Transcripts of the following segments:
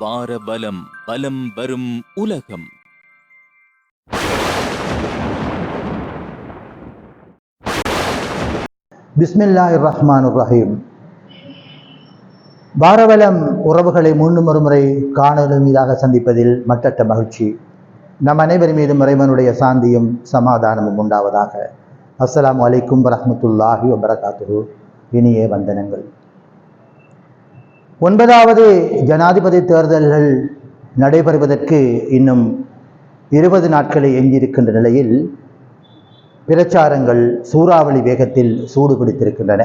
வார பலம் பலம் வரும் உலகம். பிஸ்மில்லாஹ் ரஹ்மான் ரஹீம் பாரபலம் உறவுகளை மீண்டும் ஒரு முறை காணொலி மீதாக சந்திப்பதில் மட்டற்ற மகிழ்ச்சி. நம் அனைவர் மீதும் இறைவனுடைய சாந்தியும் சமாதானமும் உண்டாவதாக. அஸ்லாம் வலைக்கும் வரஹ்மத்துல்லாஹி வபரகாத்து இனிய வந்தனங்கள். ஒன்பதாவது ஜனாதிபதி தேர்தல்கள் நடைபெறுவதற்கு இன்னும் இருபது நாட்களை எஞ்சியிருக்கின்ற நிலையில் பிரச்சாரங்கள் சூறாவளி வேகத்தில் சூடு பிடித்திருக்கின்றன.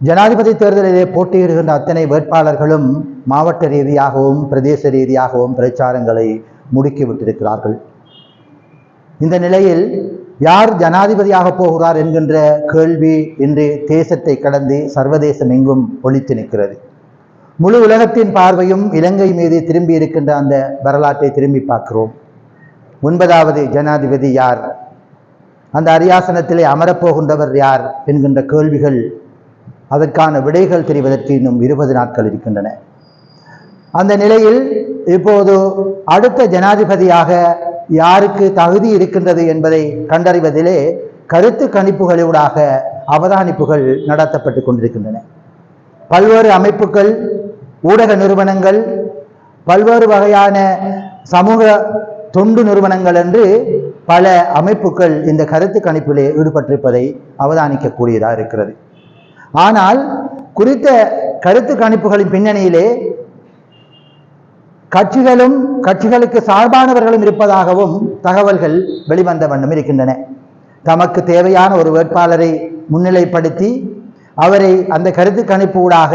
ஜனாதிபதி தேர்தலிலே போட்டியிடுகின்ற அத்தனை வேட்பாளர்களும் மாவட்ட ரீதியாகவும் பிரதேச ரீதியாகவும் பிரச்சாரங்களை முடுக்கிவிட்டிருக்கிறார்கள். இந்த நிலையில் யார் ஜனாதிபதியாக போகிறார் என்கின்ற கேள்வி இன்று தேசத்தை கடந்து சர்வதேசம் எங்கும் ஒழித்து நிற்கிறது. முழு உலகத்தின் பார்வையும் இலங்கை மீது திரும்பி இருக்கின்ற அந்த வரலாற்றை திரும்பி பார்க்கிறோம். ஒன்பதாவது ஜனாதிபதி யார்? அந்த அரியாசனத்திலே அமரப்போகின்றவர் யார் என்கின்ற கேள்விகள் அதற்கான விடைகள் தெரிவதற்கு இன்னும் இருபது நாட்கள் இருக்கின்றன. அந்த நிலையில் இப்போது அடுத்த ஜனாதிபதியாக யாருக்கு தகுதி இருக்கின்றது என்பதை கண்டறிவதிலே கருத்து கணிப்புகளூடாக அவதானிப்புகள் நடத்தப்பட்டு கொண்டிருக்கின்றன. பல்வேறு அமைப்புகள் ஊடக நிறுவனங்கள் பல்வேறு வகையான சமூக தொண்டு நிறுவனங்கள் என்று பல அமைப்புகள் இந்த கருத்து கணிப்பிலே ஈடுபட்டிருப்பதை அவதானிக்கக்கூடியதாக இருக்கிறது. ஆனால் குறித்த கருத்து கணிப்புகளின் பின்னணியிலே கட்சிகளும் கட்சிகளுக்கு சார்பானவர்களும் இருப்பதாகவும் தகவல்கள் வெளிவந்த வண்ணம் இருக்கின்றன. தமக்கு தேவையான ஒரு வேட்பாளரை முன்னிலைப்படுத்தி அவரை அந்த கருத்து கணிப்புடாக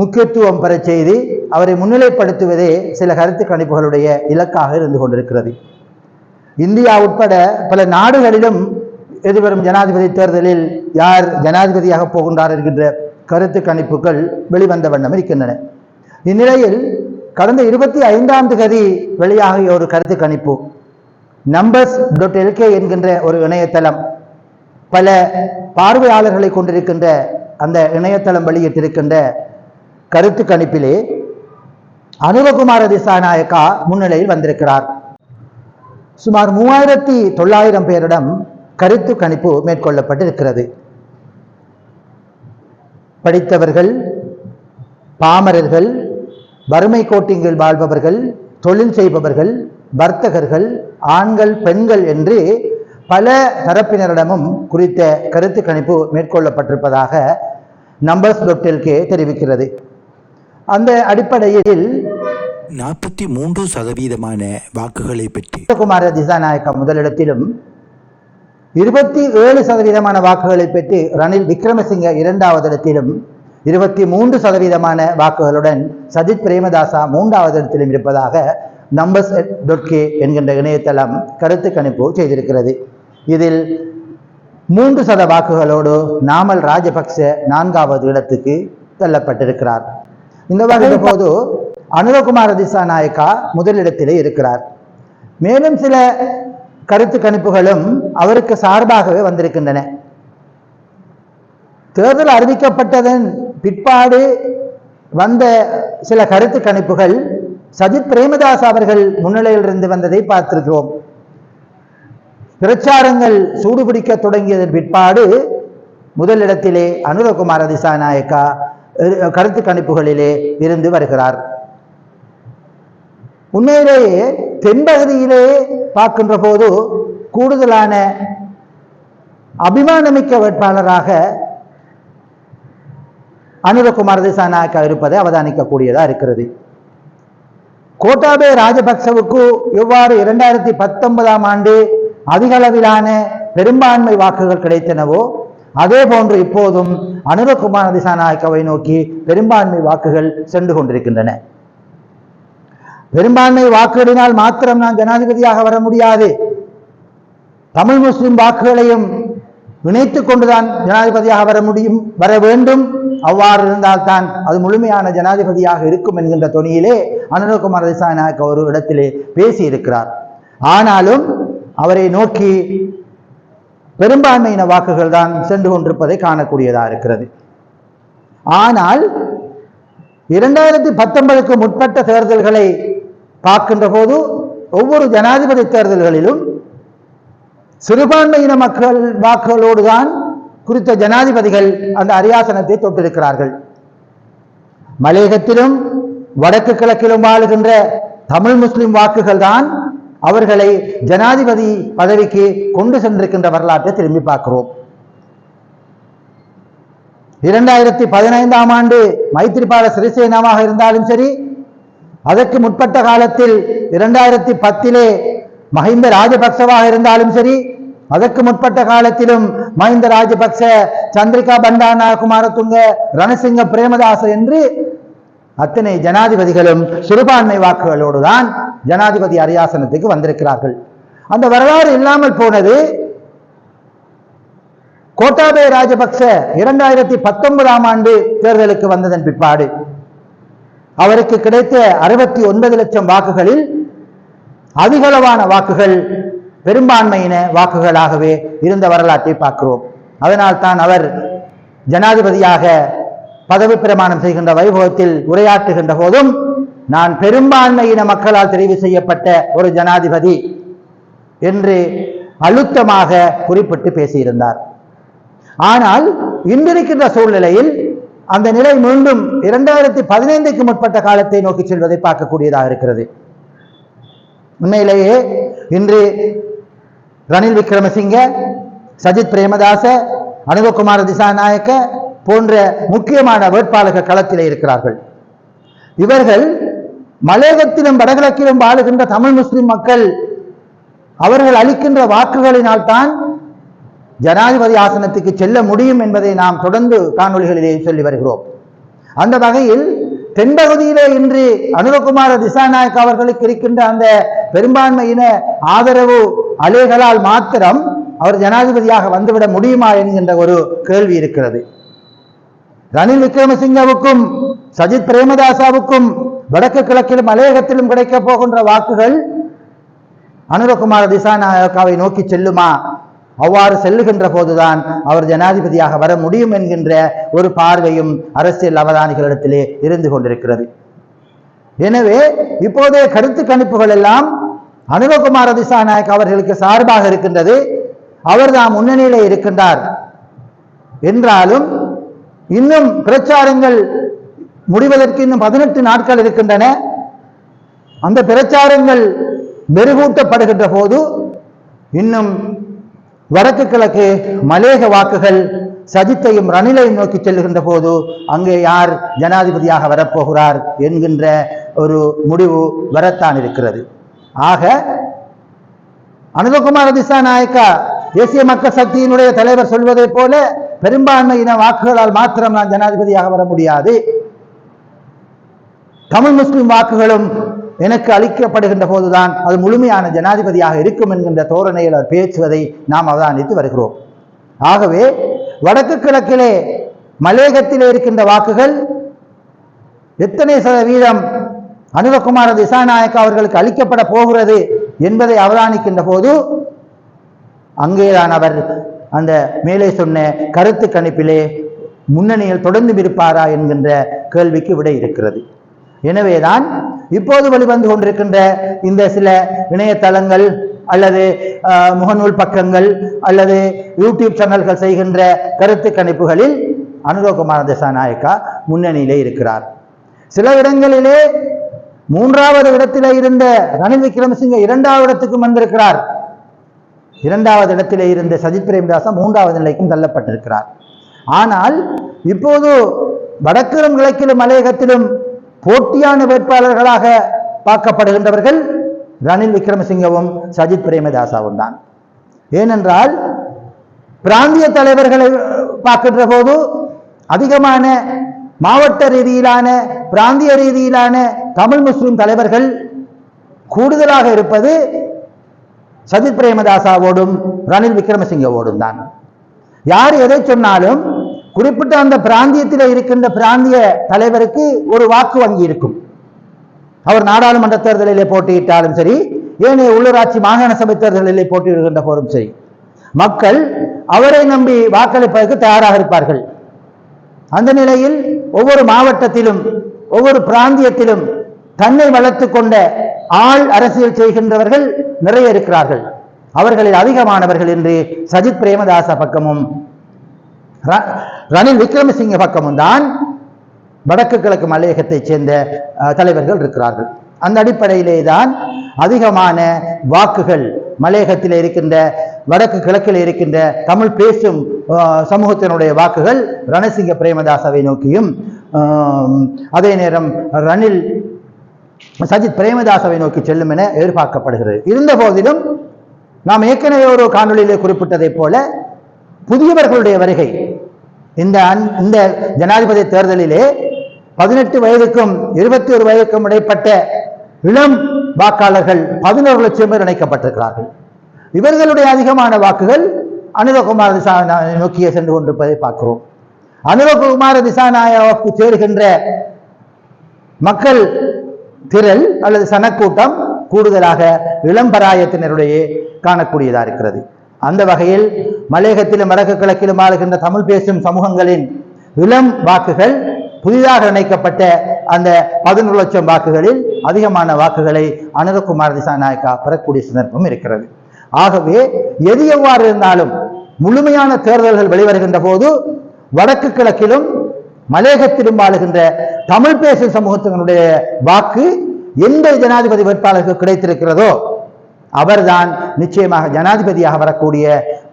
முக்கியத்துவம் பெறச் செய்து அவரை முன்னிலைப்படுத்துவதே சில கருத்து கணிப்புகளுடைய இலக்காக இருந்து கொண்டிருக்கிறது. இந்தியா உட்பட பல நாடுகளிலும் எதிர்வரும் ஜனாதிபதி தேர்தலில் யார் ஜனாதிபதியாக போகின்றார் என்கின்ற கருத்து கணிப்புகள் வெளிவந்த வண்ணம் இருக்கின்றன. இந்நிலையில் கடந்த இருபத்தி ஐந்தாம் தேதி வெளியாகிய ஒரு கருத்து கணிப்பு. நம்பர்ஸ் டாட் எல்கே என்கின்ற ஒரு இணையதளம். பல பார்வையாளர்களை கொண்டிருக்கின்ற அந்த இணையதளம் வெளியிட்டிருக்கின்ற கருத்து கணிப்பிலே அனுபகுமார திசாநாயக்கா முன்னிலையில் வந்திருக்கிறார். சுமார் மூவாயிரத்தி தொள்ளாயிரம் பேரிடம் கருத்து கணிப்பு மேற்கொள்ளப்பட்டிருக்கிறது. படித்தவர்கள் பாமரர்கள் வறுமை கோட்டிங்கில் வாழ்பவர்கள் தொழில் செய்பவர்கள் வர்த்தகர்கள் ஆண்கள் பெண்கள் என்று பல தரப்பினரிடமும் குறித்த கருத்து கணிப்பு மேற்கொள்ளப்பட்டிருப்பதாக நம்பர்ஸ் டொட்டெல்கே தெரிவிக்கிறது. அந்த அடிப்படையில் நாற்பத்தி மூன்று சதவீதமான வாக்குகளை பெற்று குமார திசாநாயக்கா முதலிடத்திலும் இருபத்தி ஏழு சதவீதமான வாக்குகளை பெற்று ரணில் விக்ரமசிங்க இரண்டாவது இடத்திலும் இருபத்தி மூன்று சதவீதமான வாக்குகளுடன் சஜித் பிரேமதாசா மூன்றாவது இடத்திலும் இருப்பதாக நம்பர்ஸ் டொட்கே என்கின்ற இணையதளம் கருத்து கணிப்பு செய்திருக்கிறது. இதில் மூன்று சத வாக்குகளோடு நாமல் ராஜபக்ச நான்காவது இடத்துக்கு தள்ளப்பட்டிருக்கிறார். இந்த வகையில் போது அனுரகுமார திசாநாயக்கா முதலிடத்திலே இருக்கிறார். மேலும் சில கருத்து கணிப்புகளும் அவருக்கு சார்பாகவே வந்திருக்கின்றன. தேர்தல் அறிவிக்கப்பட்டதன் பிற்பாடு வந்த சில கருத்து கணிப்புகள் சஜித் பிரேமதாஸ் அவர்கள் முன்னிலையிலிருந்து வந்ததை பார்த்திருக்கிறோம். பிரச்சாரங்கள் சூடுபிடிக்க தொடங்கியதன் பிற்பாடு முதலிடத்திலே அனுரகுமார திசாநாயக்கா கருத்து கணிப்புகளிலே இருந்து வருகிறார். உண்மையிலேயே தென்பகுதியிலே பார்க்கின்ற போது கூடுதலான அபிமானமிக்க வேட்பாளராக அனுரகுமார் திசாநாயக்கா இருப்பதை அவதானிக்கக்கூடியதா இருக்கிறது. கோட்டாபே ராஜபக்சவுக்கு எவ்வாறு இரண்டாயிரத்தி பத்தொன்பதாம் ஆண்டு அதிக அளவிலான பெரும்பான்மை வாக்குகள் கிடைத்தனவோ அதே போன்று இப்போதும் அனுரகுமார் திசாநாயக்காவை நோக்கி பெரும்பான்மை வாக்குகள் சென்று கொண்டிருக்கின்றன. பெரும்பான்மை வாக்குகளினால் மாத்திரம் நான் ஜனாதிபதியாக வர முடியாது. தமிழ் முஸ்லிம் வாக்குகளையும் இணைத்துக் கொண்டுதான் ஜனாதிபதியாக வர முடியும் வர வேண்டும். அவ்வாறு இருந்தால்தான் அது முழுமையான ஜனாதிபதியாக இருக்கும் என்கின்ற தொனியிலே அனுரகுமார் திசாநாயக்க ஒரு இடத்திலே பேசியிருக்கிறார். ஆனாலும் அவரை நோக்கி பெரும்பான்மையின வாக்குகள் தான் சென்று கொண்டிருப்பதை காணக்கூடியதாக இருக்கிறது. ஆனால் இரண்டாயிரத்தி பத்தொன்பதுக்கு முற்பட்ட தேர்தல்களை பார்க்கின்ற போது ஒவ்வொரு ஜனாதிபதி தேர்தல்களிலும் சிறுபான்மையின மக்கள் வாக்குகளோடு தான் குறித்த ஜனாதிபதிகள் அந்த அரியாசனத்தை தொட்டிருக்கிறார்கள். மலையகத்திலும் வடக்கு கிழக்கிலும் வாழுகின்ற தமிழ் முஸ்லிம் வாக்குகள் தான் அவர்களை ஜனாதிபதி பதவிக்கு கொண்டு சென்றிருக்கின்ற வரலாற்றை திரும்பி பார்க்கிறோம். இரண்டாயிரத்தி பதினைந்தாம் ஆண்டு மைத்திரிபால சிறிசேனமாக இருந்தாலும் சரி அதற்கு முற்பட்ட காலத்தில் இரண்டாயிரத்தி பத்திலே மஹிந்த ராஜபக்சவாக இருந்தாலும் சரி அதற்கு முற்பட்ட காலத்திலும் மஹிந்த ராஜபக்ச சந்திரிகா பண்டானா குமாரதுங்க ரணசிங்க பிரேமதாச என்று அத்தனை ஜனாதிபதிகளும் சிறுபான்மை வாக்குகளோடு தான் ஜனாதிபதி அரியாசனத்துக்கு வந்திருக்கிறார்கள். அந்த வரலாறு இல்லாமல் போனது கோட்டாபய ராஜபக்ச இரண்டாயிரத்தி பத்தொன்பதாம் ஆண்டு தேர்தலுக்கு வந்ததன் பிற்பாடு அவருக்கு கிடைத்த அறுபத்தி ஒன்பது லட்சம் வாக்குகளில் அதிகளவான வாக்குகள் பெரும்பான்மையின வாக்குகளாகவே இருந்த வரலாற்றை பார்க்கிறோம். அதனால் தான் அவர் ஜனாதிபதியாக பதவி பிரமாணம் செய்கின்ற வைபவத்தில் உரையாற்றுகின்ற போதும் நான் பெரும்பான்மையின மக்களால் தெரிவு செய்யப்பட்ட ஒரு ஜனாதிபதி என்று அழுத்தமாக குறிப்பிட்டு பேசியிருந்தார். ஆனால் இன்றிருக்கின்ற சூழ்நிலையில் அந்த நிலை மீண்டும் இரண்டாயிரத்தி பதினைந்துக்கு முற்பட்ட காலத்தை நோக்கி செல்வதை பார்க்கக்கூடியதாக இருக்கிறது. உண்மையிலேயே இன்று ரணில் விக்ரமசிங்க சஜித் பிரேமதாச அனுபகுமார திசாநாயக்க போன்ற முக்கியமான வேட்பாளர்கள் களத்திலே இருக்கிறார்கள். இவர்கள் மலையகத்திலும் வடகிழக்கிலும் வாழுகின்ற தமிழ் முஸ்லிம் மக்கள். அவர்கள் அளிக்கின்ற வாக்குகளினால் தான் ஜனாதிபதி ஆசனத்துக்கு செல்ல முடியும் என்பதை நாம் தொடர்ந்து காணொலிகளிலே சொல்லி வருகிறோம். அந்த வகையில் தென்பகுதியிலே இன்று அனுரகுமார திசாநாயக் அவர்களுக்கு இருக்கின்ற அந்த பெரும்பான்மையின ஆதரவு அலைகளால் மாத்திரம் அவர் ஜனாதிபதியாக வந்துவிட முடியுமா என்கின்ற ஒரு கேள்வி இருக்கிறது. ரணில் விக்ரமசிங்கவுக்கும் சஜித் பிரேமதாசாவுக்கும் வடக்கு கிழக்கிலும் மலையகத்திலும் கிடைக்கப் போகின்ற வாக்குகள் அனுரகுமார திசாநாயக்காவை நோக்கி செல்லுமா? அவ்வாறு செல்லுகின்ற போதுதான் அவர் ஜனாதிபதியாக வர முடியும் என்கின்ற ஒரு பார்வையும் அரசியல் அவதானிகளிடத்திலே இருந்து கொண்டிருக்கிறது. எனவே இப்போதைய கருத்து கணிப்புகள் எல்லாம் அனுரகுமார திசாநாயக் அவர்களுக்கு சார்பாக இருக்கின்றது. அவர் தான் முன்னணியிலே இருக்கின்றார். என்றாலும் இன்னும் பிரச்சாரங்கள் முடிவதற்கு இன்னும் பதினெட்டு நாட்கள் இருக்கின்றன. அந்த பிரச்சாரங்கள் மெருகூட்டப்படுகின்ற போது இன்னும் வடக்கு கிழக்கு மலேக வாக்குகள் சஜித்தையும் ரணிலையும் நோக்கி செல்லுகின்ற போது அங்கே யார் ஜனாதிபதியாக வரப்போகிறார் என்கின்ற ஒரு முடிவு வரத்தான் இருக்கிறது. ஆக அனுபகுமார திசாநாயக்கா தேசிய மக்கள் சக்தியினுடைய தலைவர் சொல்வதைப் போல பெரும்பான்மையின வாக்குகளால் மாத்திரம் நான் ஜனாதிபதியாக வர முடியாது. தமிழ் முஸ்லிம் வாக்குகளும் எனக்கு அளிக்கப்படுகின்ற போதுதான் அது முழுமையான ஜனாதிபதியாக இருக்கும் என்கின்ற தோரணையில் அவர் பேசுவதை நாம் அவதானித்து வருகிறோம். ஆகவே வடக்கு கிழக்கிலே மலேகத்திலே இருக்கின்ற வாக்குகள் எத்தனை சதவீதம் அனுரகுமார திசாநாயக்க அவர்களுக்கு அளிக்கப்பட போகிறது என்பதை அவதானிக்கின்ற போது அங்கேதான் அவர் அந்த மேலே சொன்ன கருத்து கணிப்பிலே முன்னணியில் தொடர்ந்து இருப்பாரா என்கின்ற கேள்விக்கு விடை இருக்கிறது. எனவேதான் இப்போது வெளிவந்து கொண்டிருக்கின்ற இந்த சில இணையதளங்கள் அல்லது முகநூல் பக்கங்கள் அல்லது யூடியூப் சேனல்கள் செய்கின்ற கருத்து கணிப்புகளில் அனுரோகுமார திசாநாயக்கா முன்னணியிலே இருக்கிறார். சில இடங்களிலே மூன்றாவது இடத்திலே இருந்த ரணில் விக்ரமசிங்க இரண்டாவது இடத்துக்கும் வந்திருக்கிறார். இரண்டாவது இடத்திலே இருந்த சஜித் பிரேம்தாசம் மூன்றாவது நிலைக்கும் தள்ளப்பட்டிருக்கிறார். ஆனால் இப்போது வடக்கிலும் கிழக்கிலும் மலையகத்திலும் போட்டியான வேட்பாளர்களாக பார்க்கப்படுகின்றவர்கள் ரணில் விக்ரமசிங்கவும் சஜித் பிரேமதாசாவும் தான். ஏனென்றால் பிராந்திய தலைவர்களை பார்க்கின்ற போது அதிகமான மாவட்ட ரீதியிலான பிராந்திய ரீதியிலான தமிழ் முஸ்லிம் தலைவர்கள் கூடுதலாக இருப்பது சஜித் பிரேமதாசாவோடும் ரணில் விக்ரமசிங்கவோடும் தான். யார் எதை சொன்னாலும் குறிப்பிட்ட அந்த பிராந்தியத்தில் இருக்கின்ற பிராந்திய தலைவருக்கு ஒரு வாக்கு வங்கி இருக்கும். அவர் நாடாளுமன்ற தேர்தலிலே போட்டியிட்டாலும் சரி ஏனைய உள்ளூராட்சி மாகாண சபை தேர்தலிலே போட்டியிடுகின்ற போதும் சரி மக்கள் அவரை நம்பி வாக்களிப்பதற்கு தயாராக இருப்பார்கள். அந்த நிலையில் ஒவ்வொரு மாவட்டத்திலும் ஒவ்வொரு பிராந்தியத்திலும் தன்னை வளர்த்து கொண்ட ஆள் அரசியல் செய்கின்றவர்கள் நிறைய இருக்கிறார்கள். அவர்களில் அதிகமானவர்கள் என்று சஜித் பிரேமதாச பக்கமும் ரணில் விக்ரமசிங்க பக்கமும் தான் வடக்கு கிழக்கு மலையகத்தைச் சேர்ந்த அஹ், தலைவர்கள் இருக்கிறார்கள். அந்த அடிப்படையிலே தான் அதிகமான வாக்குகள் மலையகத்தில் இருக்கின்ற வடக்கு கிழக்கில் இருக்கின்ற தமிழ் பேசும் சமூகத்தினுடைய வாக்குகள் ரணசிங்க பிரேமதாசவை நோக்கியும் அதே நேரம் ரணில் சஜித் பிரேமதாசவை நோக்கி செல்லும் என எதிர்பார்க்கப்படுகிறது. இருந்த போதிலும் நாம் ஏற்கனவே ஒரு காணொளியிலே குறிப்பிட்டதைப் போல புதியவர்களுடைய வருகை இந்த இந்த ஜனாதிபதி தேர்தலிலே பதினெட்டு வயதுக்கும் இருபத்தி ஒரு வயதுக்கும் இடைப்பட்ட இளம் வாக்காளர்கள் பதினோரு லட்சம் பேர் இணைக்கப்பட்டிருக்கிறார்கள். இவர்களுடைய அதிகமான வாக்குகள் அனுரகுமார் திசாநாய நோக்கியே சென்று கொண்டிருப்பதை பார்க்கிறோம். அனுரகுமார திசாநாயகவுக்கு சேருகின்ற மக்கள் திரள் அல்லது சனக்கூட்டம் கூடுதலாக இளம்பராயத்தினருடைய காணக்கூடியதா இருக்கிறது. அந்த வகையில் மலையகத்திலும் வடக்கு கிழக்கிலும் ஆளுகின்ற தமிழ் பேசும் சமூகங்களின் இளம் வாக்குகள் புதிதாக இணைக்கப்பட்ட அந்த பதினொரு லட்சம் வாக்குகளில் அதிகமான வாக்குகளை அனுரகுமார் திசாநாயக்கா பெறக்கூடிய சந்தர்ப்பம் இருக்கிறது. ஆகவே எது எவ்வாறு இருந்தாலும் முழுமையான தேர்தல்கள் வெளிவருகின்ற போது வடக்கு கிழக்கிலும் மலையகத்திலும் ஆளுகின்ற தமிழ் பேசும் சமூகத்தினுடைய வாக்கு எந்த ஜனாதிபதி வேட்பாளருக்கு கிடைத்திருக்கிறதோ அவர்தான் நிச்சயமாக ஜனாதிபதியாக வரக்கூடிய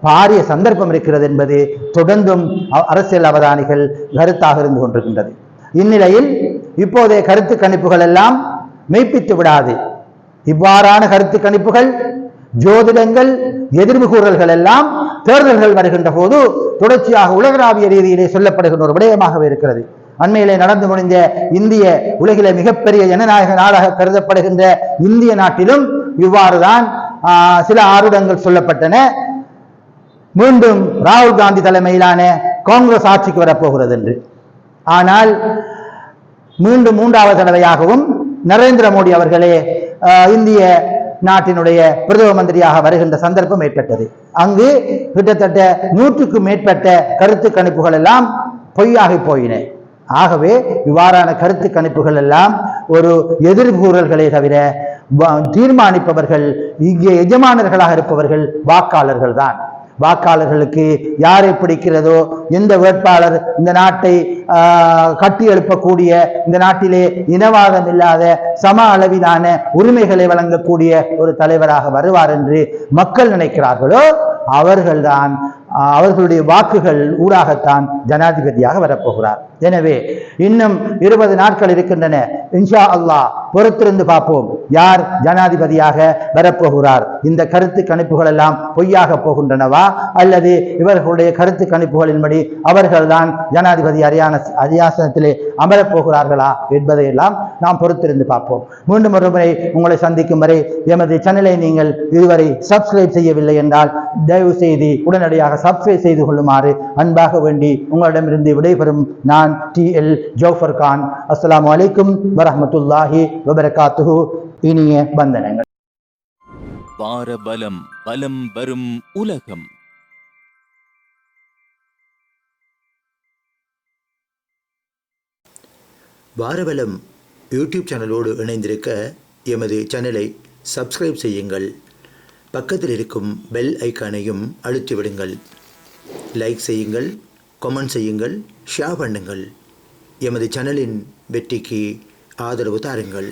பாரிய சந்தர்ப்பம் இருக்கிறது என்பது தொடர்ந்தும் அரசியல் அவதானிகள் கருத்தாக இருந்து கொண்டிருக்கின்றது. இந்நிலையில் இப்போதைய கருத்து கணிப்புகள் எல்லாம் மெய்ப்பித்து விடாது. இவ்வாறான கருத்து கணிப்புகள் ஜோதிடங்கள் எதிர்வு கூறல்கள் எல்லாம் தேர்தல்கள் வருகின்ற போது தொடர்ச்சியாக உலகளாவிய ரீதியிலே சொல்லப்படுகின்ற ஒரு விடயமாகவே இருக்கிறது. அண்மையிலே நடந்து முடிந்த இந்திய உலகிலே மிகப்பெரிய ஜனநாயக நாடாக கருதப்படுகின்ற இந்திய நாட்டிலும் இவ்வாறுதான் ஆஹ், சில ஆருடங்கள் சொல்லப்பட்டன. மீண்டும் ராகுல் காந்தி தலைமையிலான காங்கிரஸ் ஆட்சிக்கு வரப்போகிறது என்று ஆனால் மீண்டும் மூன்றாவது தடவையாகவும் நரேந்திர மோடி அவர்களே ஆஹ், இந்திய நாட்டினுடைய பிரதம மந்திரியாக வருகின்ற சந்தர்ப்பம் ஏற்பட்டது. அங்கு கிட்டத்தட்ட நூற்றுக்கும் மேற்பட்ட கருத்து கணிப்புகள் எல்லாம் பொய்யாகி போயின. ஆகவே இவ்வாறான கருத்து கணிப்புகள் எல்லாம் ஒரு எதிர்கூறல்களே தவிர வ- தீர்மானிப்பவர்கள் இங்கே எஜமானர்களாக இருப்பவர்கள் வாக்காளர்கள் தான். வாக்காளர்களுக்கு யாரை பிடிக்கிறதோ எந்த வேட்பாளர் இந்த நாட்டை கட்டி எழுப்பக்கூடிய இந்த நாட்டிலே இனவாதம் இல்லாத சம அளவிலான உரிமைகளை வழங்கக்கூடிய ஒரு தலைவராக வருவார் என்று மக்கள் நினைக்கிறார்களோ அவர்கள்தான் அவர்களுடைய வாக்குகள் ஊடாகத்தான் ஜனாதிபதியாக வரப்போகிறார். எனவே இன்னும் இருபது நாட்கள் இருக்கின்றன. இன்ஷா அல்லாஹ் பொறுத்திருந்து பார்ப்போம். யார் ஜனாதிபதியாக வரப்போகிறார்? இந்த கருத்து கணிப்புகள் எல்லாம் பொய்யாக போகின்றனவா? அல்லது இவர்களுடைய கருத்து கணிப்புகளின்படி அவர்கள்தான் ஜனாதிபதி அரியான அரியாசனத்திலே அமரப் போகிறார்களா என்பதையெல்லாம் நாம் பொறுத்திருந்து பார்ப்போம். மீண்டும் ஒரு முறை உங்களை சந்திக்கும் வரை எமது சேனலை நீங்கள் இதுவரை சப்ஸ்கிரைப் செய்யவில்லை என்றால் தயவு செய்து உடனடியாக சப்ஸ்கிரைப் செய்து கொள்ளுமாறு அன்பாக வேண்டி உங்களிடமிருந்து விடைபெறும் நான் டி எல் ஜோஃபர் கான் அஸ்ஸலாமு அலைக்கும் வரஹ்மத்துல்லாஹி வபரகாத்துஹு இனிய வந்தனங்கள். வார பலம் வரும் உலகம். வாரவலம் யூடியூப் சேனலோடு இணைந்திருக்க எமது சேனலை சப்ஸ்கிரைப் செய்யுங்கள். பக்கத்தில் இருக்கும் பெல் ஐக்கானையும் அழுத்தி விடுங்கள் லைக் செய்யுங்கள். கமெண்ட் செய்யுங்கள் ஷேர் பண்ணுங்கள். எமது சேனலின் வெற்றிக்கு ஆதரவு தாருங்கள்.